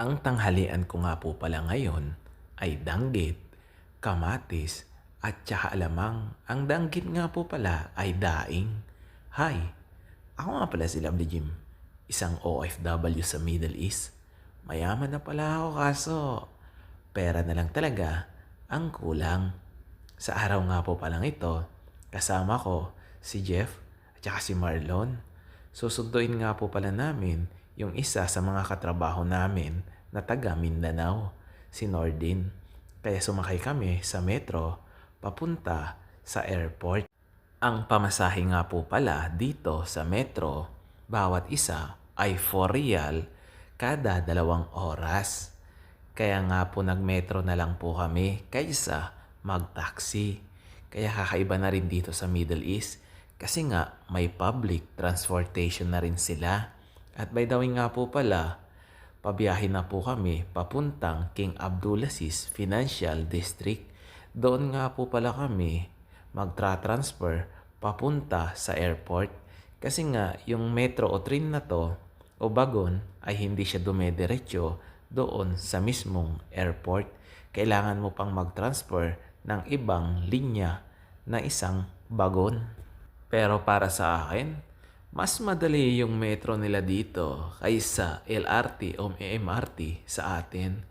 Ang tanghalian ko nga po pala ngayon ay danggit, kamatis, at tsaka alamang. Ang danggit nga po pala ay daing. Hi, ako nga pala si Lovely Jim, isang OFW sa Middle East. Mayaman na pala ako kaso pera na lang talaga ang kulang. Sa araw nga po palang ito, kasama ko si Jeff at si Marlon. Susunduin nga po pala namin yung isa sa mga katrabaho namin na taga Mindanao, si Nordin. Kaya sumakay kami sa metro papunta sa airport. Ang pamasahe nga po pala dito sa metro, bawat isa ay 4 real kada dalawang oras. Kaya nga po nagmetro na lang po kami kaysa mag-taxi. Kaya kakaiba na rin dito sa Middle East kasi nga may public transportation na rin sila. At by the way nga po pala, pabiyahe na po kami papuntang King Abdulaziz Financial District. Doon nga po pala kami magtra-transfer papunta sa airport. Kasi nga yung metro o train na to o bagon ay hindi siya dumediretso doon sa mismong airport. Kailangan mo pang mag-transfer ng ibang linya na isang bagon. Pero para sa akin, mas madali yung metro nila dito kaysa LRT o MRT sa atin.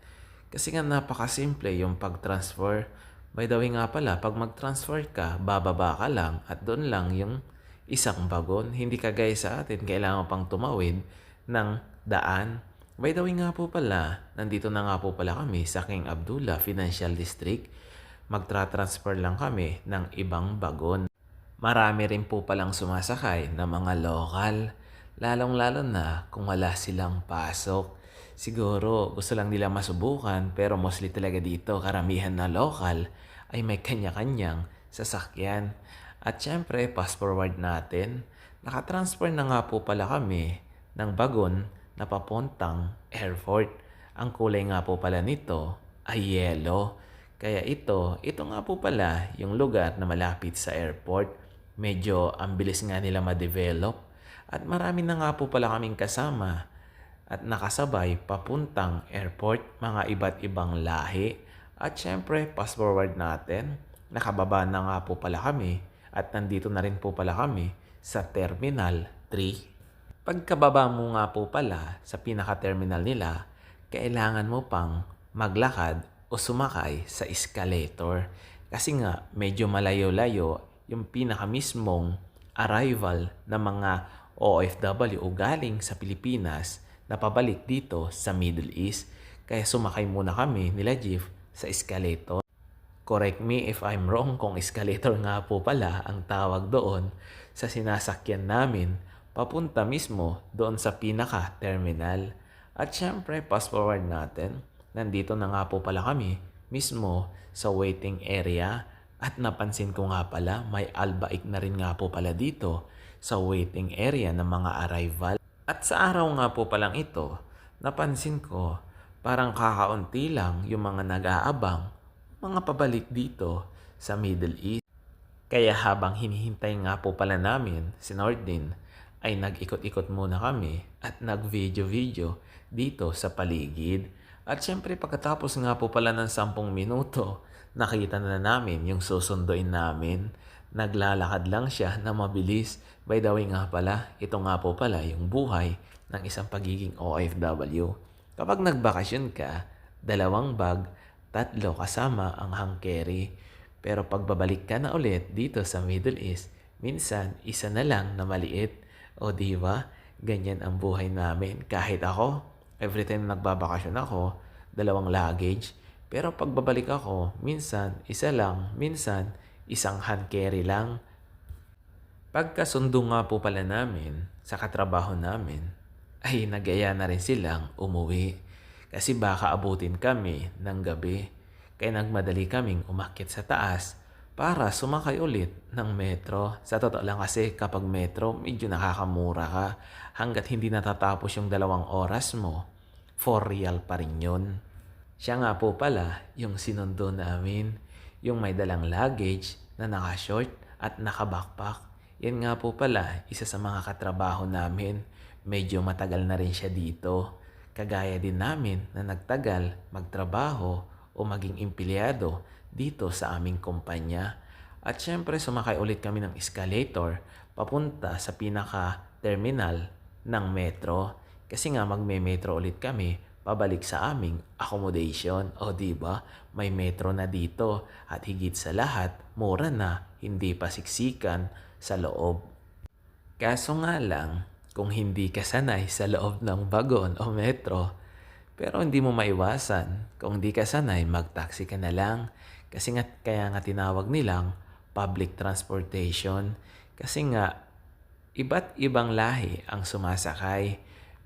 Kasi nga napakasimple yung pag-transfer. By the way nga pala, pag mag-transfer ka, bababa ka lang at doon lang yung isang bagon. Hindi kagaya sa atin, kailangan pang tumawid ng daan. By the way nga po pala, nandito na nga po pala kami sa King Abdullah Financial District. Magtra-transfer lang kami ng ibang bagon. Marami rin po palang sumasakay na mga lokal. Lalong-lalo na kung wala silang pasok. Siguro gusto lang nila masubukan pero mostly talaga dito karamihan na lokal ay may kanya-kanyang sasakyan. At syempre, fast forward natin, nakatransfer na nga po pala kami ng bagon na papuntang airport. Ang kulay nga po pala nito ay yellow. Kaya ito, ito nga po pala yung lugar na malapit sa airport. Medyo ang bilis nga nila ma-develop. At marami na nga po pala kaming kasama at nakasabay papuntang airport, mga iba't ibang lahi. At syempre, fast forward natin, nakababa na nga po pala kami at nandito na rin po pala kami sa Terminal 3. Pagkababa mo nga po pala sa pinaka-terminal nila, kailangan mo pang maglakad o sumakay sa escalator. Kasi nga, medyo malayo-layo yung pinaka-mismong arrival ng mga OFW o galing sa Pilipinas na pabalik dito sa Middle East. Kaya sumakay muna kami nila Jeff sa escalator. Correct me if I'm wrong kung escalator nga po pala ang tawag doon sa sinasakyan namin papunta mismo doon sa pinaka-terminal. At syempre, fast forward natin, nandito na nga po pala kami mismo sa waiting area at napansin ko nga pala may albaik na rin nga po pala dito sa waiting area ng mga arrival. At sa araw nga po palang ito, napansin ko parang kakaunti lang yung mga nag-aabang mga pabalik dito sa Middle East. Kaya habang hinihintay nga po pala namin si Nordin, ay nag-ikot-ikot muna kami at nag-video-video dito sa paligid. At syempre pagkatapos nga po pala ng 10 minuto, nakita na namin yung susunduin namin. Naglalakad lang siya na mabilis. By the way nga pala, ito nga po pala yung buhay ng isang pagiging OFW. Kapag nagbakasyon ka, dalawang bag, tatlo kasama ang hang carry. Pero pagbabalik ka na ulit dito sa Middle East, minsan isa na lang na maliit. O di ba? Ganyan ang buhay namin. Kahit ako, every time nagbabakasyon ako, dalawang luggage. Pero pagbabalik ako, minsan isa lang, minsan isang hand carry lang. Pagkasundo nga po pala namin sa katrabaho namin, ay nagaya na rin silang umuwi. Kasi baka abutin kami ng gabi. Kaya nagmadali kaming umakyat sa taas para sumakay ulit ng metro. Sa totoo lang kasi kapag metro, medyo nakakamura ka. Hanggat hindi natatapos yung dalawang oras mo, for real pa rin yun. Siya nga po pala yung sinundo namin, yung may dalang luggage na naka-short at naka-backpack. Yan nga po pala, isa sa mga katrabaho namin. Medyo matagal na rin siya dito. kagaya din namin na nagtagal magtrabaho o maging empleyado dito sa aming kumpanya. At syempre sumakay ulit kami ng escalator papunta sa pinaka-terminal ng metro. Kasi nga magme-metro ulit kami pabalik sa aming accommodation. O di ba may metro na dito at higit sa lahat, mura na, hindi pa siksikan sa loob. Kaso nga lang, kung hindi ka sanay sa loob ng bagon o metro, pero hindi mo maiwasan, kung hindi ka sanay, mag-taxi ka na lang. Kasi nga, kaya nga tinawag nilang public transportation. Kasi nga, iba't ibang lahi ang sumasakay.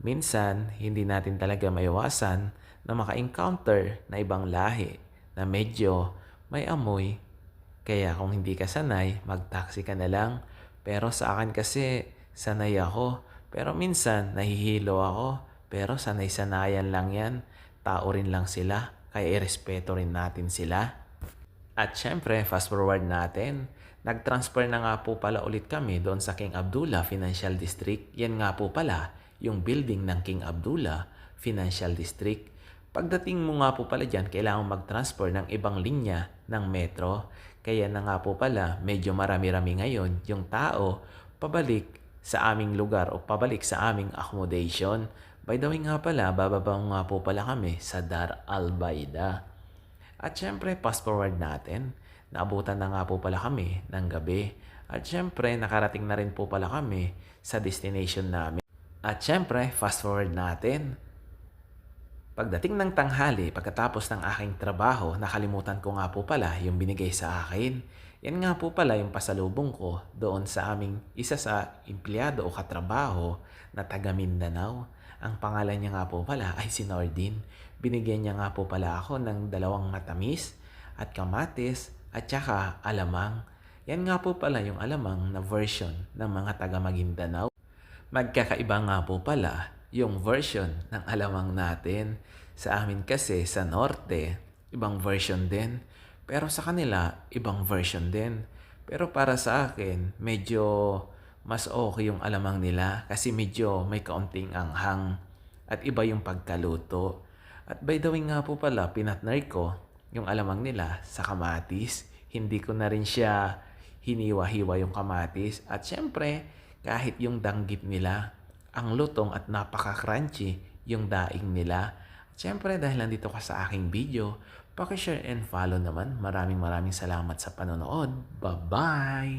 Minsan, hindi natin talaga maiwasan na maka-encounter na ibang lahi na medyo may amoy. Kaya kung hindi ka sanay, mag-taxi ka na lang. Pero sa akin kasi, sanay ako. Pero minsan, nahihilo ako. Pero sanay-sanayan lang yan. Tao rin lang sila. Kaya irespeto rin natin sila. At syempre, fast forward natin. Nag-transfer na nga po pala ulit kami doon sa King Abdullah Financial District. Yan nga po pala yung building ng King Abdullah Financial District. Pagdating mo nga po pala dyan, kailangan mag-transfer ng ibang linya ng metro. Kaya na nga po pala, medyo marami-rami ngayon yung tao pabalik sa aming lugar o pabalik sa aming accommodation. By the way nga pala, bababa nga po pala kami sa Dar Al-Baida. At syempre, fast forward natin. Naabutan na nga po pala kami ng gabi. At syempre, nakarating na rin po pala kami sa destination namin. At syempre, fast forward natin. Pagdating ng tanghali, pagkatapos ng aking trabaho, nakalimutan ko nga po pala yung binigay sa akin. Yan nga po pala yung pasalubong ko doon sa aming isa sa empleyado o katrabaho na taga Mindanao. Ang pangalan niya nga po pala ay si Nordin. Binigyan niya nga po pala ako ng dalawang matamis at kamatis at saka alamang. Yan nga po pala yung alamang na version ng mga taga Maguindanao. Magkakaiba nga po pala yung version ng alamang natin. Sa amin kasi sa norte, ibang version din. Pero sa kanila, ibang version din. Pero para sa akin, medyo mas okay yung alamang nila kasi medyo may kaunting anghang at iba yung pagkaluto. At by the way nga po pala, pinatner ko yung alamang nila sa kamatis. Hindi ko na rin siya hiniwa-hiwa yung kamatis. At syempre, kahit yung danggit nila, ang lutong at napaka-crunchy yung daing nila. At syempre, dahil nandito ka sa aking video, pakishare and follow naman. Maraming maraming salamat sa panonood. Bye-bye!